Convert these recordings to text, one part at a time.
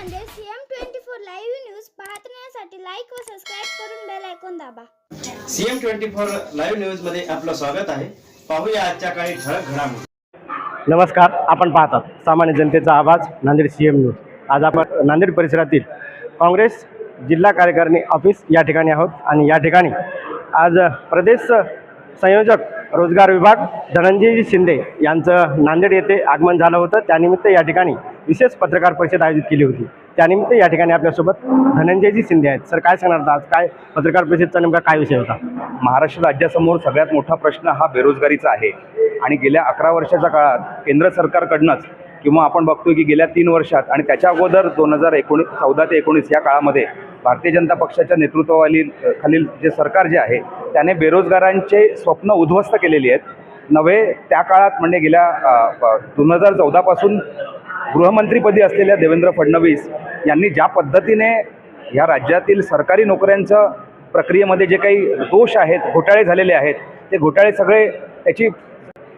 Nanded CM twenty four live news पाहण्यासाठी like व subscribe करून बेल ऐकून दाबा. सीएम ट्वेंटी फोर लाईव्ह न्यूजमध्ये आपलं स्वागत आहे. पाहूया आजच्या काही ठळक घडामोडी. नमस्कार आपण पाहतात सामान्य जनतेचा आवाज नांदेड सी एम न्यूज आज आपण नांदेड परिसरातील काँग्रेस जिल्हा कार्यकारिणी ऑफिस या ठिकाणी आहोत आणि या ठिकाणी आज प्रदेश संयोजक रोजगार विभाग धनंजयजी शिंदे यांचं नांदेड येथे आगमन झालं होतं. त्यानिमित्त या ठिकाणी विशेष पत्रकार परिषद आयोजित केली होती. त्यानिमित्त या ठिकाणी आपल्यासोबत धनंजयजी शिंदे आहेत. सर काय सांगणार आज? काय पत्रकार परिषदचा नेमका काय विषय होता? महाराष्ट्र राज्यासमोर सगळ्यात मोठा प्रश्न हा बेरोजगारीचा आहे. आणि गेल्या अकरा वर्षाच्या काळात केंद्र सरकारकडनंच किंवा आपण बघतोय की गेल्या तीन वर्षात आणि त्याच्या अगोदर दोन हजार एकोणीस चौदा ते एकोणीस या काळामध्ये भारतीय जनता पक्षाच्या नेतृत्वावाली खालील जे सरकार जे आहे त्याने बेरोजगारांचे स्वप्न उद्ध्वस्त केलेली आहेत. नव्हे त्या काळात म्हणजे गेल्या दोन हजार चौदापासून गृहमंत्रीपदी असलेल्या देवेंद्र फडणवीस यांनी ज्या पद्धतीने ह्या राज्यातील सरकारी नोकऱ्यांचं प्रक्रियेमध्ये जे काही दोष आहेत घोटाळे झालेले आहेत ते घोटाळे सगळे त्याची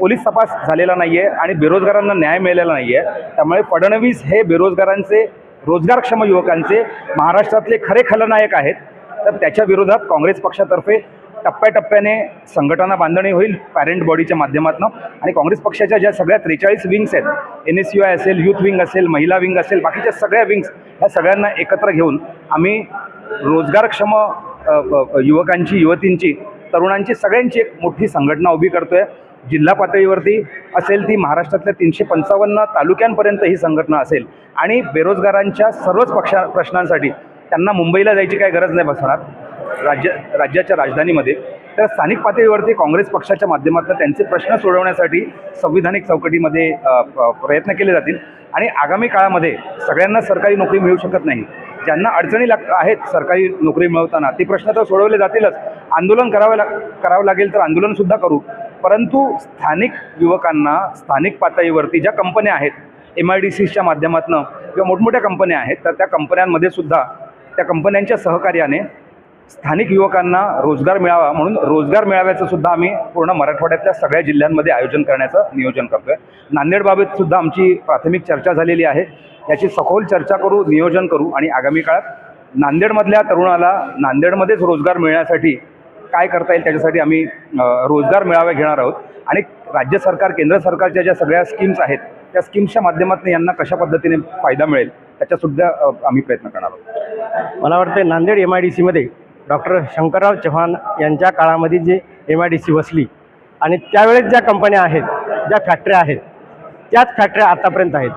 पोलीस तपास झालेला नाही आहे आणि बेरोजगारांना न्याय मिळालेला नाही आहे त्यामुळे फडणवीस हे बेरोजगारांचे रोजगारक्षम युवकांचे महाराष्ट्रातले खरे खलनायक आहेत तर त्याच्या विरोधात काँग्रेस पक्षातर्फे टप्प्याटप्प्याने संघटना बांधणी होईल पॅरेंट बॉडीच्या माध्यमातून. आणि काँग्रेस पक्षाच्या ज्या सगळ्या त्रेचाळीस विंग्स आहेत एन एस यू आय असेल युथ विंग असेल महिला विंग असेल बाकीच्या सगळ्या विंग्स ह्या सगळ्यांना एकत्र घेऊन आम्ही रोजगारक्षम युवकांची युवतींची तरुणांची सगळ्यांची एक मोठी संघटना उभी करतोय. जिल्हा पातळीवरती असेल ती महाराष्ट्रातल्या तीनशे पंचावन्न तालुक्यांपर्यंत ही संघटना असेल. आणि बेरोजगारांच्या सर्वच पक्षा प्रश्नांसाठी त्यांना मुंबईला जायची काही गरज नाही बसणार. राज्य राज्याच्या राजधानीमध्ये. तर स्थानिक पातळीवरती काँग्रेस पक्षाच्या माध्यमातून त्यांचे प्रश्न सोडवण्यासाठी संविधानिक चौकटीमध्ये प- प्रयत्न केले जातील. आणि आगामी काळामध्ये सगळ्यांना सरकारी नोकरी मिळू शकत नाही. ज्यांना अडचणी लाग आहेत सरकारी नोकरी मिळवताना ते प्रश्न तर सोडवले जातीलच. आंदोलन करावे लाग करावं लागेल तर आंदोलनसुद्धा करू. परंतु स्थानिक युवकांना स्थानिक पातळीवरती ज्या कंपन्या आहेत एम आय डी सीच्या माध्यमातून किंवा मोठमोठ्या कंपन्या आहेत तर त्या कंपन्यांमध्ये सुद्धा त्या कंपन्यांच्या सहकार्याने स्थानिक युवकांना रोजगार मिळावा म्हणून रोजगार मिळाव्याचं सुद्धा आम्ही पूर्ण मराठवाड्यातल्या सगळ्या जिल्ह्यांमध्ये आयोजन करण्याचं नियोजन करतोय. नांदेडबाबत सुद्धा आमची प्राथमिक चर्चा झालेली आहे. याची सखोल चर्चा करू नियोजन करू आणि आगामी काळात नांदेडमधल्या तरुणाला नांदेडमध्येच रोजगार मिळण्यासाठी काय करता येईल त्याच्यासाठी आम्ही रोजगार मेळावे घेणार आहोत. आणि राज्य सरकार केंद्र सरकारच्या ज्या सगळ्या स्कीम्स आहेत त्या स्कीम्सच्या माध्यमातून यांना कशा पद्धतीने फायदा मिळेल त्याच्यासुद्धा आम्ही प्रयत्न करणार आहोत. मला वाटतं नांदेड एम आय डी सीमध्ये डॉक्टर शंकरराव चव्हाण यांच्या काळामध्ये जे एम आय डी सी वसली आणि त्यावेळेस ज्या कंपन्या आहेत ज्या फॅक्टऱ्या आहेत त्याच फॅक्टऱ्या आतापर्यंत आहेत.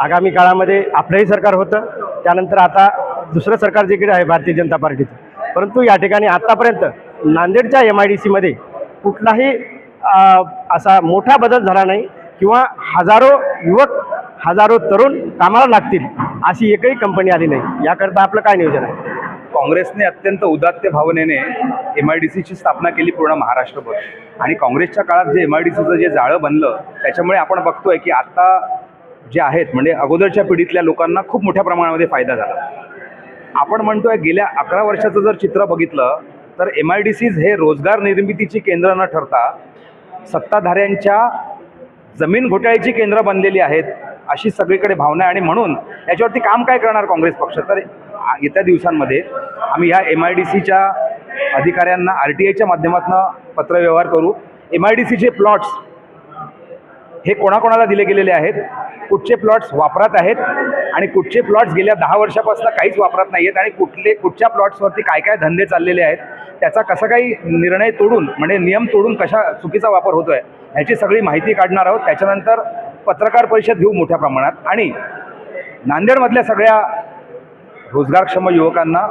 आगामी काळामध्ये आपलंही सरकार होतं त्यानंतर आता दुसरं सरकार जिकडे आहे भारतीय जनता पार्टीचं. परंतु या ठिकाणी आत्तापर्यंत नांदेडच्या एम आय डी सीमध्ये कुठलाही असा मोठा बदल झाला नाही किंवा हजारो युवक हजारो तरुण कामाला लागतील अशी एकही कंपनी आली नाही. याकरता आपलं काय नियोजन आहे? काँग्रेसने अत्यंत उदात्त भावनेने एम आय डी सीची स्थापना केली पूर्ण महाराष्ट्रभर. आणि काँग्रेसच्या काळात जे एम आय डी सीचं जे जाळं बनलं त्याच्यामुळे आपण बघतोय की आत्ता जे आहेत म्हणजे अगोदरच्या पिढीतल्या लोकांना खूप मोठ्या प्रमाणामध्ये फायदा झाला. आपण म्हणतोय गेल्या अकरा वर्षाचं जर चित्र बघितलं तर एम आय डी सीज हे रोजगार निर्मितीची केंद्र न ठरता सत्ताधाऱ्यांच्या जमीन घोटाळ्याची केंद्र बनलेली आहेत अशी सगळीकडे भावना आहे. आणि म्हणून याच्यावरती काम काय करणार काँग्रेस पक्ष? तर येत्या दिवसांमध्ये आम्ही ह्या एम आय डी सीच्या अधिकाऱ्यांना आर टी आयच्या माध्यमातून पत्रव्यवहार करू. एम आय डी सीचे प्लॉट्स हे कोणाकोणाला दिले गेलेले आहेत? कुठचे प्लॉट्स वापरात आहेत? आणि कुठचे प्लॉट्स गेल्या दहा वर्षापासून काहीच वापरात नाही आहेत आणि कुठले कुठच्या प्लॉट्सवरती काय काय धंदे चाललेले आहेत त्याचा कसा काही निर्णय तोडून म्हणजे नियम तोडून कशा चुकीचा वापर होतोय ह्याची सगळी माहिती काढणार आहोत. त्याच्यानंतर पत्रकार परिषद घेऊ मोठ्या प्रमाणात. आणि नांदेडमधल्या सगळ्या रोजगारक्षम युवकांना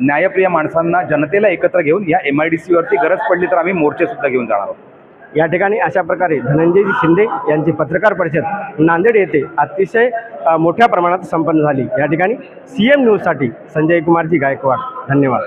न्यायप्रिय माणसांना जनतेला एकत्र घेऊन या एम आय डी सीवरती गरज पडली तर आम्ही मोर्चेसुद्धा घेऊन जाणार आहोत. या ठिकाणी अशा प्रकारे धनंजयजी शिंदे यांची पत्रकार परिषद नांदेड येथे अतिशय मोठ्या प्रमाणात संपन्न झाली. या ठिकाणी सी एम न्यूजसाठी संजय कुमारजी गायकवाड. धन्यवाद.